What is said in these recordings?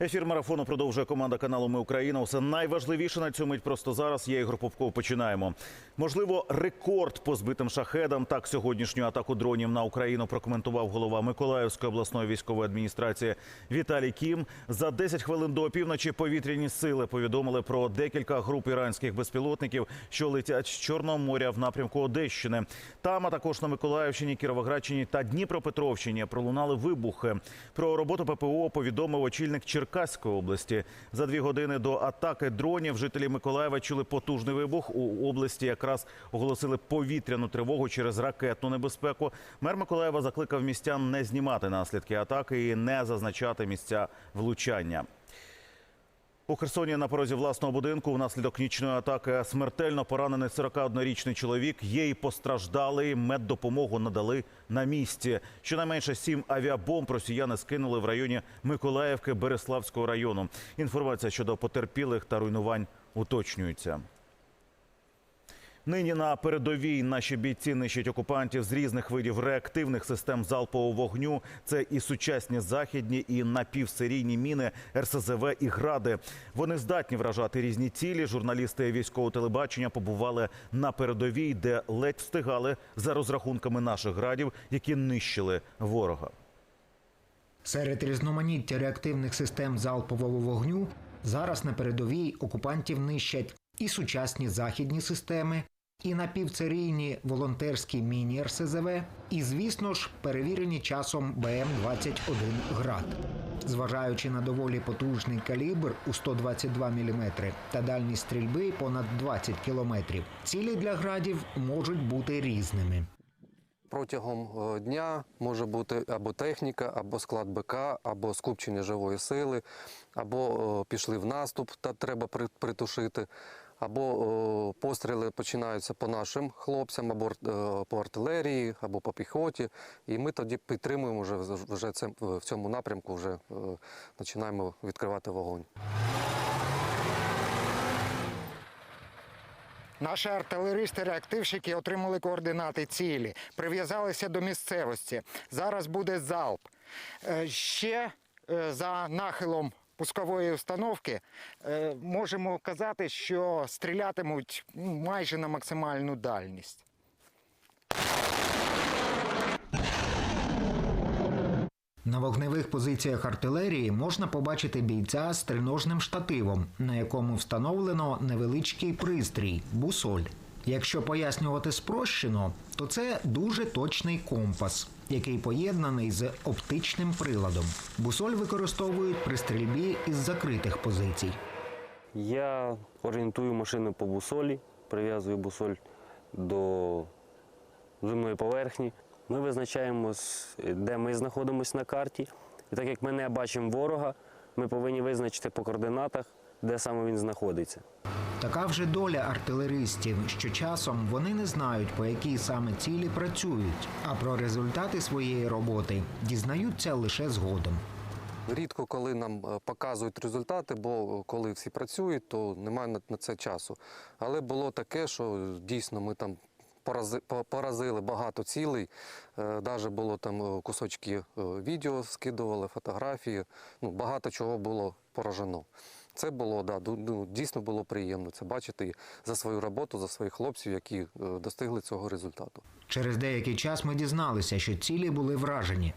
Ефір марафону продовжує команда каналу Ми Україна. Усе найважливіше на цю мить просто зараз. Я Ігор Попков. Починаємо. Можливо, рекорд по збитим шахедам. Так сьогоднішню атаку дронів на Україну прокоментував голова Миколаївської обласної військової адміністрації Віталій Кім. За 10 хвилин до опівночі повітряні сили повідомили про декілька груп іранських безпілотників, що летять з Чорного моря в напрямку Одещини. Там а також на Миколаївщині, Кіровоградщині та Дніпропетровщині пролунали вибухи. Про роботу ППО повідомив очільник Черкаської області. За дві години до атаки дронів жителі Миколаєва чули потужний вибух. У області якраз оголосили повітряну тривогу через ракетну небезпеку. Мер Миколаєва закликав містян не знімати наслідки атаки і не зазначати місця влучання. У Херсоні на порозі власного будинку внаслідок нічної атаки смертельно поранений 41-річний чоловік. Є й постраждалий. Меддопомогу надали на місці. Щонайменше сім авіабомб росіяни скинули в районі Миколаївки Береславського району. Інформація щодо потерпілих та руйнувань уточнюється. Нині на передовій наші бійці нищать окупантів з різних видів реактивних систем залпового вогню. Це і сучасні західні, і напівсерійні міни, РСЗВ і гради. Вони здатні вражати різні цілі. Журналісти військового телебачення побували на передовій, де ледь встигали за розрахунками наших градів, які нищили ворога. Серед різноманіття реактивних систем залпового вогню зараз на передовій окупантів нищать і сучасні західні системи, і напівцарійні волонтерські міні-РСЗВ, і, звісно ж, перевірені часом БМ-21 «Град». Зважаючи на доволі потужний калібр у 122 мм та дальність стрільби понад 20 км, цілі для градів можуть бути різними. Протягом е, дня може бути або техніка, або склад БК, або скупчення живої сили, або е, пішли в наступ, та треба при- притушити, або е, постріли починаються по нашим хлопцям, або е, по артилерії, або по піхоті. І ми тоді підтримуємо вже, вже це, в цьому напрямку, вже е, починаємо відкривати вогонь. Наші артилеристи-реактивщики отримали координати цілі, прив'язалися до місцевості. Зараз буде залп. Е, Ще е, за нахилом пускової установки е, можемо казати, що стрілятимуть ну, майже на максимальну дальність. На вогневих позиціях артилерії можна побачити бійця з триножним штативом, на якому встановлено невеличкий пристрій бусоль. Якщо пояснювати спрощено, то це дуже точний компас, який поєднаний з оптичним приладом. Бусоль використовують при стрільбі із закритих позицій. Я орієнтую машину по бусолі, прив'язую бусоль до земної поверхні. Ми визначаємо, де ми знаходимося на карті. І так як ми не бачимо ворога, ми повинні визначити по координатах, де саме він знаходиться. Така вже доля артилеристів, що часом вони не знають, по якій саме цілі працюють, а про результати своєї роботи дізнаються лише згодом. Рідко коли нам е, показують результати, бо коли всі працюють, то немає на, це часу. Але було таке, що дійсно ми там поразили багато цілей. Навіть було там е, кусочки е, відео скидували, фотографії. Ну, багато чого було поражено. Це було да, дійсно було приємно це бачити за свою роботу, за своїх хлопців, які е, достигли цього результату. Через деякий час ми дізналися, що цілі були вражені.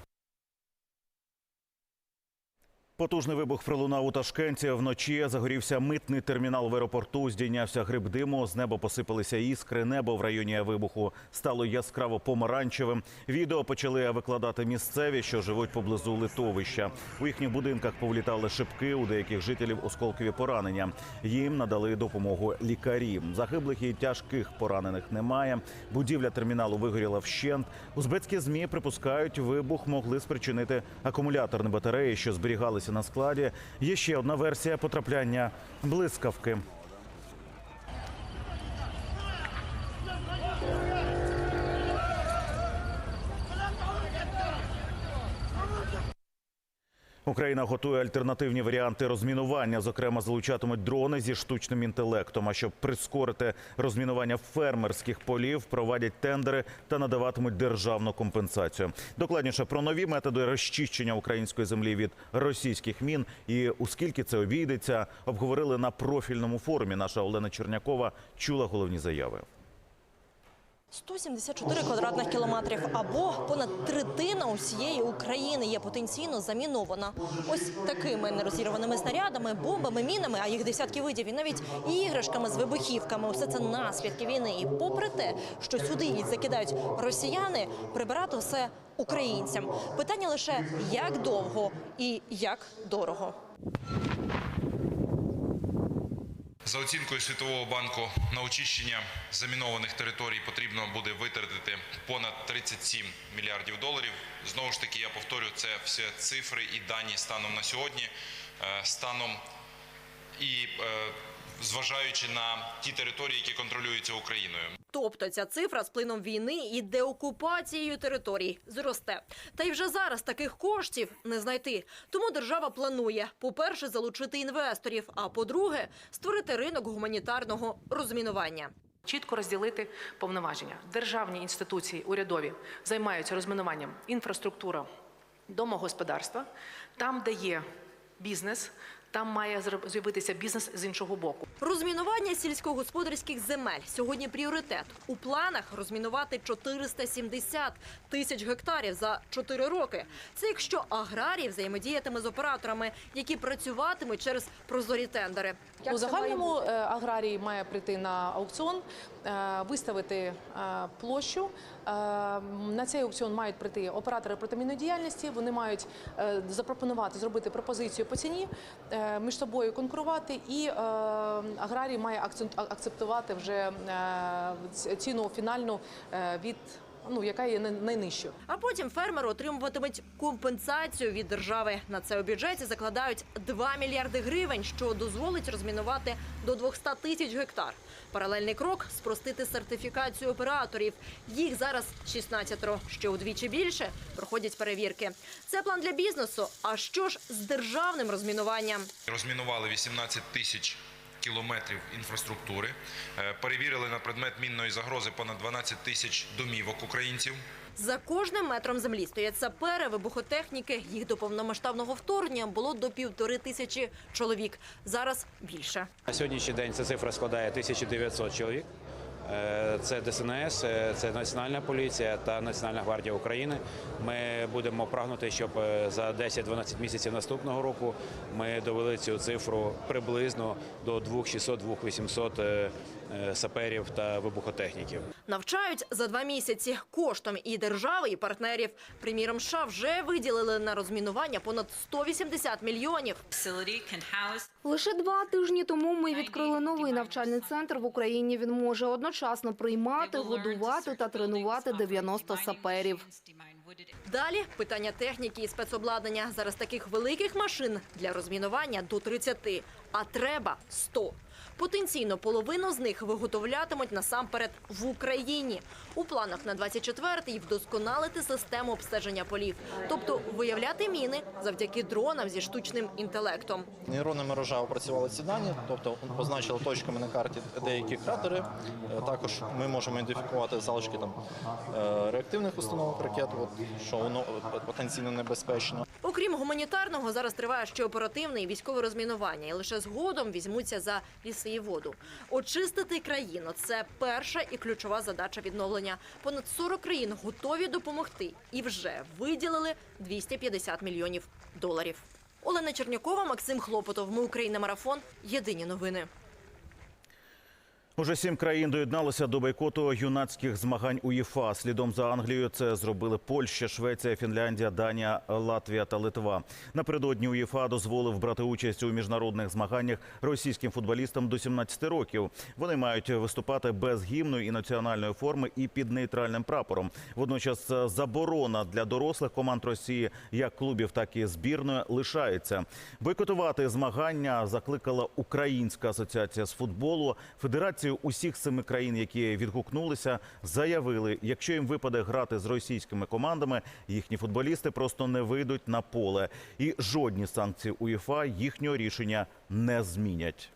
Потужний вибух пролунав у Ташкенті. Вночі загорівся митний термінал в аеропорту. Здійнявся гриб диму. З неба посипалися іскри. Небо в районі вибуху стало яскраво помаранчевим. Відео почали викладати місцеві, що живуть поблизу литовища. У їхніх будинках повлітали шибки. У деяких жителів осколкові поранення. Їм надали допомогу лікарі. Загиблих і тяжких поранених немає. Будівля терміналу вигоріла вщент. Узбецькі змі припускають, вибух могли спричинити акумуляторні батареї, що зберігалися на складі. Є ще одна версія потрапляння блискавки. Україна готує альтернативні варіанти розмінування. Зокрема, залучатимуть дрони зі штучним інтелектом. А щоб прискорити розмінування фермерських полів, проводять тендери та надаватимуть державну компенсацію. Докладніше про нові методи розчищення української землі від російських мін і у скільки це обійдеться, обговорили на профільному форумі. Наша Олена Чернякова чула головні заяви. 174 квадратних кілометрів або понад третина усієї України є потенційно замінована. Ось такими нерозірваними снарядами, бомбами, мінами, а їх десятки видів, і навіть іграшками з вибухівками. Усе це наслідки війни. І попри те, що сюди їх закидають росіяни, прибирати все українцям. Питання лише як довго і як дорого. За оцінкою Світового банку на очищення замінованих територій потрібно буде витратити понад 37 мільярдів доларів. Знову ж таки, я повторю, це все цифри і дані станом на сьогодні, е, станом і е, зважаючи на ті території, які контролюються Україною. Тобто ця цифра з плином війни і деокупацією територій зросте. Та й вже зараз таких коштів не знайти. Тому держава планує, по-перше, залучити інвесторів, а по-друге, створити ринок гуманітарного розмінування. Чітко розділити повноваження. Державні інституції урядові займаються розмінуванням інфраструктура домогосподарства. Там, де є бізнес, там має з'явитися бізнес з іншого боку. Розмінування сільськогосподарських земель сьогодні пріоритет. У планах розмінувати 470 тисяч гектарів за 4 роки. Це якщо аграрій взаємодіятиме з операторами, які працюватимуть через прозорі тендери. У загальному е, аграрій має прийти на аукціон, виставити е, площу. Е, На цей аукціон мають прийти оператори протимінної діяльності. Вони мають е, запропонувати зробити пропозицію по ціні, е, між собою конкурувати, і е, аграрій має акцептувати вже е, ціну фінальну е, від ну яка є най- найнижчою. А потім фермери отримуватимуть компенсацію від держави. На це у бюджеті закладають 2 мільярди гривень, що дозволить розмінувати до 200 тисяч гектар. Паралельний крок спростити сертифікацію операторів. Їх зараз 16, що удвічі більше проходять перевірки. Це план для бізнесу. А що ж з державним розмінуванням? Розмінували 18 тисяч кілометрів інфраструктури, е, перевірили на предмет мінної загрози понад 12 тисяч домівок українців. За кожним метром землі стоять сапери, вибухотехніки. Їх до повномасштабного вторгнення було до півтори тисячі чоловік. Зараз більше. На сьогоднішній день ця цифра складає 1900 чоловік. Е, Це ДСНС, е, це Національна поліція та Національна гвардія України. Ми будемо прагнути, щоб е, за 10-12 місяців наступного року ми довели цю цифру приблизно до 2600-2800 е, е, саперів та вибухотехніків. Навчають за два місяці коштом і держави, і партнерів. Приміром, США вже виділили на розмінування понад 180 мільйонів. Лише два тижні тому ми відкрили новий навчальний центр в Україні. Він може одночасно приймати, годувати та тренувати 90 саперів. Далі питання техніки і спецобладнання. Зараз таких великих машин для розмінування до 30, а треба 100. Потенційно половину з них виготовлятимуть насамперед в Україні. У планах на 24-й вдосконалити систему обстеження полів, тобто виявляти міни завдяки дронам зі штучним інтелектом. Нейронна мережа опрацювала ці дані, тобто позначила точками на карті деякі кратери. Е, Також ми можемо ідентифікувати залишки там е, реактивних установок ракет, от, що воно е, потенційно небезпечно. Окрім гуманітарного, зараз триває ще оперативне і військове розмінування, і лише згодом візьмуться за ліси і воду. Очистити країну це перша і ключова задача відновлення. Понад 40 країн готові допомогти і вже виділили 250 мільйонів доларів. Олена Чернякова, Максим Хлопотов. Ми Україна. Марафон. Єдині новини. Уже сім країн доєдналися до бойкоту юнацьких змагань УЄФА. Слідом за Англією це зробили Польща, Швеція, Фінляндія, Данія, Латвія та Литва. Напередодні УЄФА дозволив брати участь у міжнародних змаганнях російським футболістам до 17 років. Вони мають виступати без гімну і національної форми і під нейтральним прапором. Водночас заборона для дорослих команд Росії, як клубів, так і збірної, лишається. Бойкотувати змагання закликала Українська асоціація з футболу. Федерація федерацію усіх семи країн, які відгукнулися, заявили, якщо їм випаде грати з російськими командами, їхні футболісти просто не вийдуть на поле, і жодні санкції УЄФА їхнього рішення не змінять.